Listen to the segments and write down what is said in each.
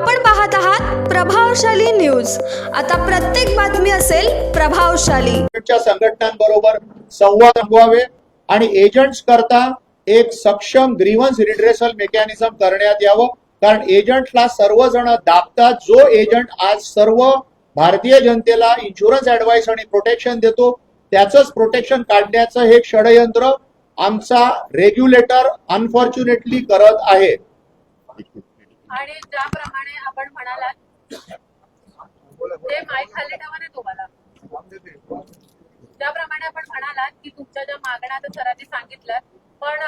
आपण पाहत आहात प्रभावशाली न्यूज. आता प्रत्येक बातमी असेल प्रभावशाली. संघटनांबरोबर संवाद अनुभवावे आणि एजंट्स करता एक सक्षम ग्रीवन्स रिड्रेसल मेकॅनिझम करण्यात यावं. कारण एजंटला सर्वजण दाबतात. जो एजंट आज सर्व भारतीय जनतेला इन्शुरन्स ऍडवाइस आणि प्रोटेक्शन देतो त्याचंच प्रोटेक्शन काढण्याचं हे षडयंत्र आमचा रेग्युलेटर अनफॉर्च्युनेटली करत आहे. आणि ज्याप्रमाणे आपण म्हणालात ते माईक खाली ठेवा ना तुम्हाला. ज्याप्रमाणे आपण म्हणालात की तुमच्या ज्या मागण्या आता सरांनी सांगितल्या पण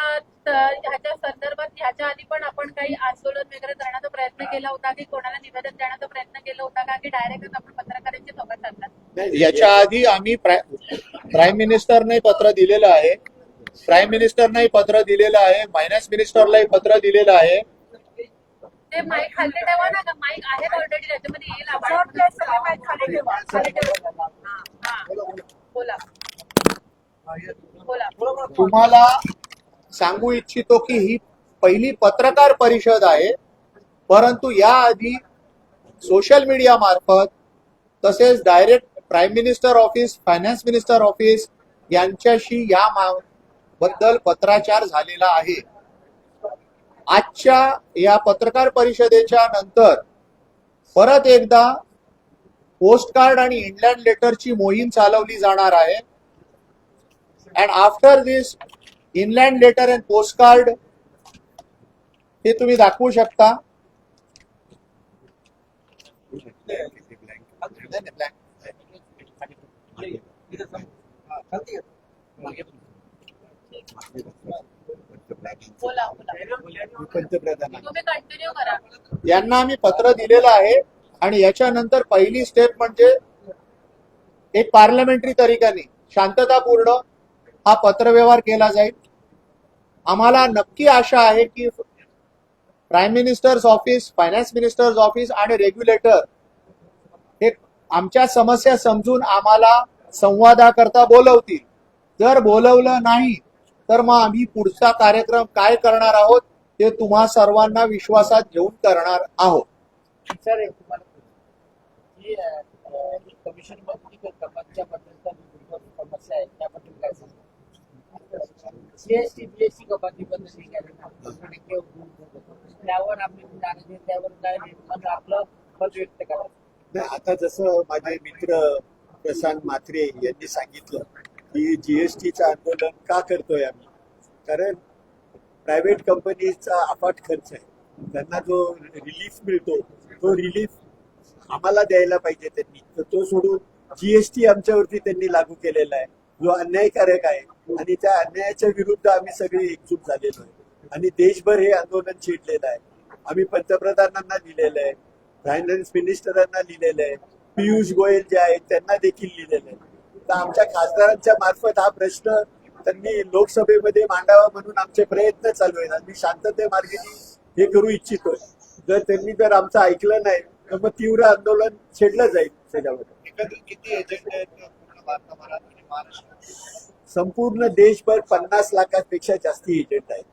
ह्याच्या संदर्भात ह्याच्या आधी पण आपण काही आंदोलन वगैरे करण्याचा प्रयत्न केला होता की कोणाला निवेदन देण्याचा प्रयत्न केला होता का की डायरेक्टच आपण पत्रकारांची संवाद साधला याच्या आधी आम्ही प्राईम मिनिस्टरने पत्र दिलेलं आहे. प्राईम मिनिस्टरने पत्र दिलेलं आहे. फायनान्स मिनिस्टरलाही पत्र दिलेलं आहे. ते माईक खाली ठेवा ना का माईक आहेत ऑलरेडी त्याच्यामध्ये येईल आपण माईक खाली ठेवा. खाली ठेवा. बोला बोला. तुम्हाला सांगू इच्छितो की ही पहिली पत्रकार परिषद आहे. परंतु याआधी सोशल मीडिया मार्फत तसेच direct prime minister office finance minister office यांच्याशी या मा- बद्दल पत्राचार झालेला आहे. आजच्या या पत्रकार परिषदेच्या नंतर परत एकदा पोस्ट कार्ड आणि इंडलँड लेटरची मोहीम चालवली जाणार आहे. And after this inland letter and post card हे तुम्ही दाखवू शकता. बोला बोला. तुम्ही कंटिन्यू करा. यांना आम्ही पत्र दिलेलं आहे आणि याच्यानंतर पहिली स्टेप म्हणजे एक पार्लमेंटरी तरीक्याने शांततापूर्ण हा पत्रव्यवहार केला जाईल. आम्हाला नक्की आशा आहे की prime minister's office finance minister's office आणि रेग्युलेटर हे आमच्या समस्या समजून आम्हाला संवादाकरता बोलवतील. जर बोलवलं नाही तर मग आम्ही पुढचा कार्यक्रम काय करणार आहोत ते तुम्हा सर्वांना विश्वासात घेऊन करणार आहोत. सर ही कमिशन समस्या आहे त्याबद्दल काय कपातीबद्दल त्यावर नाराजी त्यावर काय मग आपलं मत व्यक्त करा. नाही आता जसं माझे मित्र प्रशांत म्हात्रे यांनी सांगितलं की जीएसटीचं आंदोलन का करतोय आम्ही? कारण प्रायव्हेट कंपनीचा अफाट खर्च आहे. त्यांना जो रिलीफ मिळतो तो रिलीफ आम्हाला द्यायला पाहिजे त्यांनी. तर तो सोडून जीएसटी आमच्यावरती त्यांनी लागू केलेला आहे. जो अन्यायकारक आहे. आणि त्या अन्यायाच्या विरुद्ध आम्ही सगळे एकजूट झालेलो आहे. आणि देशभर हे आंदोलन छिडलेलं आहे. आम्ही पंतप्रधानांना लिहिलेलं आहे. फायनान्स मिनिस्टरांना लिहिलेलं आहे. पियुष गोयल जे आहेत त्यांना देखील लिहिलेलं आहे. तर आमच्या खासदारांच्या मार्फत हा प्रश्न त्यांनी लोकसभेमध्ये मांडावा म्हणून आमचे प्रयत्न चालू आहेत. आणि मी शांतते मार्गाने हे करू इच्छितोय. जर त्यांनी जर आमचं ऐकलं नाही तर मग तीव्र आंदोलन छेडलं जाईल महाराष्ट्रात संपूर्ण देशभर पन्नास लाखांपेक्षा जास्ती एजंट आहेत.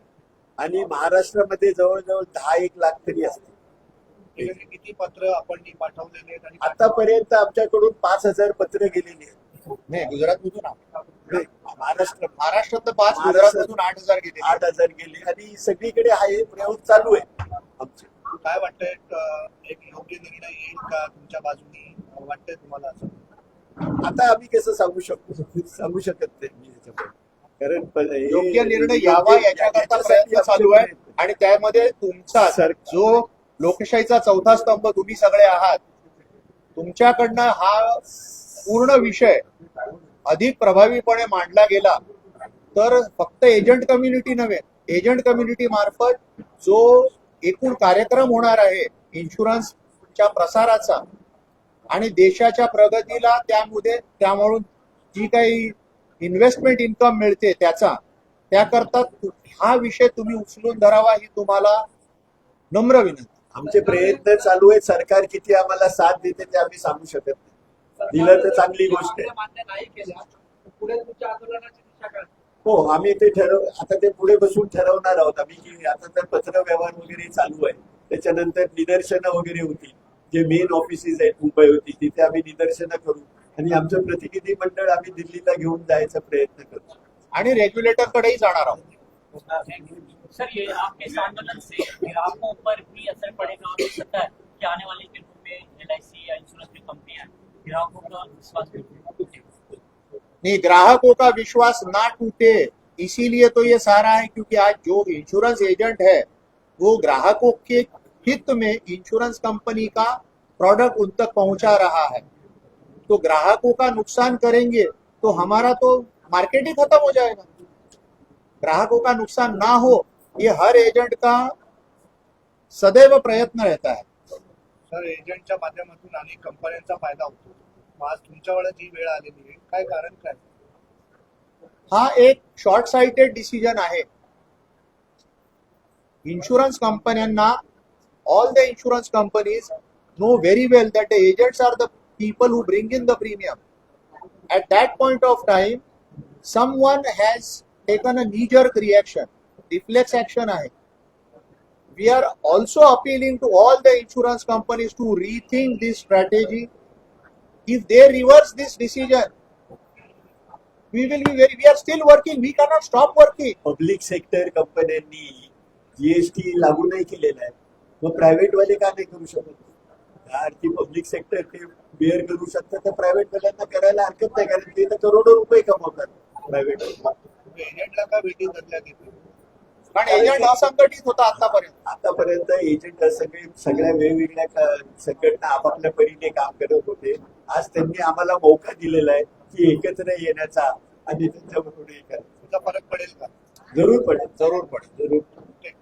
आणि महाराष्ट्रामध्ये जवळजवळ दहा एक लाख तरी असतील. किती पत्र आपण पाठवलेले आतापर्यंत आमच्याकडून पाच हजार पत्र गेलेली आहेत. नाही गुजरात मधून नाही, महाराष्ट्र महाराष्ट्रात पाच महाराष्ट्रात गुजरात मधून आठ हजार गेले. आठ हजार गेले. आणि सगळीकडे हा हे प्रयोग चालू आहे. आमचे. काय वाटतंय एक योग्य निर्णय येईल का तुमच्या बाजूनी? वाटतंय तुम्हाला असं? आता आम्ही कसं सांगू शकतो? सांगू शकत नाही मी. कारण योग्य निर्णय यावा याच्याकरता प्रयत्न चालू आहे. आणि त्यामध्ये तुमचा सर- जो लोकशाहीचा चौथा स्तंभ तुम्ही सगळे आहात तुमच्याकडनं हा पूर्ण विषय अधिक प्रभावीपणे मांडला गेला तर फक्त एजंट कम्युनिटी नव्हे एजंट कम्युनिटी मार्फत जो एकूण कार्यक्रम होणार आहे इन्शुरन्सच्या प्रसाराचा आणि देशाच्या प्रगतीला त्यामध्ये त्यामुळे जी काही इन्व्हेस्टमेंट इन्कम मिळते त्याचा त्याकरता हा विषय तुम्ही उचलून धरावा ही तुम्हाला नम्र विनंती. आमचे प्रयत्न चालू आहेत. सरकार किती आम्हाला साथ देते ते आम्ही सांगू शकत नाही. दिलं तर चांगली गोष्ट आहे. हो आम्ही ते ठरव आता ते पुढे बसून ठरवणार आहोत आम्ही की आता तर पत्र व्यवहार वगैरे चालू आहे. त्याच्यानंतर निदर्शनं वगैरे होती. जे मेन ऑफिसेस आहेत मुंबई होती तिथे आम्ही निदर्शनं करू. आणि आमचं प्रतिनिधी मंडळ आम्ही दिल्लीला घेऊन जायचा प्रयत्न करू. आणि रेग्युलेटर कडेही जाणार आहोत. सर ये आपके आंदोलन से ग्राहकों पर सकता है कि आने वाले दिनों में एलआईसी या इंश्योरेंस की कंपनियाँ ग्राहकों का विश्वास नहीं, ग्राहकों का विश्वास ना टूटे, इसीलिए तो ये सारा है क्योंकि आज जो इंश्योरेंस एजेंट है, वो ग्राहकों के हित में इंश्योरेंस कंपनी का प्रोडक्ट उन तक पहुँचा रहा है। तो ग्राहकों का नुकसान करेंगे तो हमारा तो मार्केट ही खत्म हो जाएगा। ग्राहकों का नुकसान ना हो, ये हर एजेंट का सदैव प्रयत्न रहता है सर एजंटच्या माध्यमातून अनेक कंपन्यांचा फायदा होतो. आज तुमच्याकडे जी वेळ आलेली आहे. काय कारण काय? हा एक शॉर्ट साइटेड डिसिजन आहे. इन्शुरन्स कंपन्यांना all the insurance companies know very well that the agents are the people who bring in the premium at that point of time someone has taken a knee jerk reaction reflex action आहे. we are also appealing to all the insurance companies to rethink this strategy if they reverse this decision we will be very we are still working we cannot stop working public sector कंपन्यांनी GST लागू नाही केलेला आहे मग private वाले का नाही करू शकत त्या अर्थी पब्लिक सेक्टर ते बेअर करू शकतात तर प्रायव्हेट वाल्यांना करायला हरकत नाही कारण ते तर करोडो रुपये कमवतात प्रायव्हेट तुम्ही एजंटला का भेटी धरल्या तिथे कारण एजंट असंघटित होता आतापर्यंत. आतापर्यंत एजंट सगळे सगळ्या वेगवेगळ्या संघटना आपापल्या परीने काम करत होते. आज त्यांनी आम्हाला मौका दिलेला आहे की एकत्र येण्याचा आणि त्यांच्याबरोबर फरक पडेल का? जरूर पडेल. जरूर पडेल. जरूर ठीक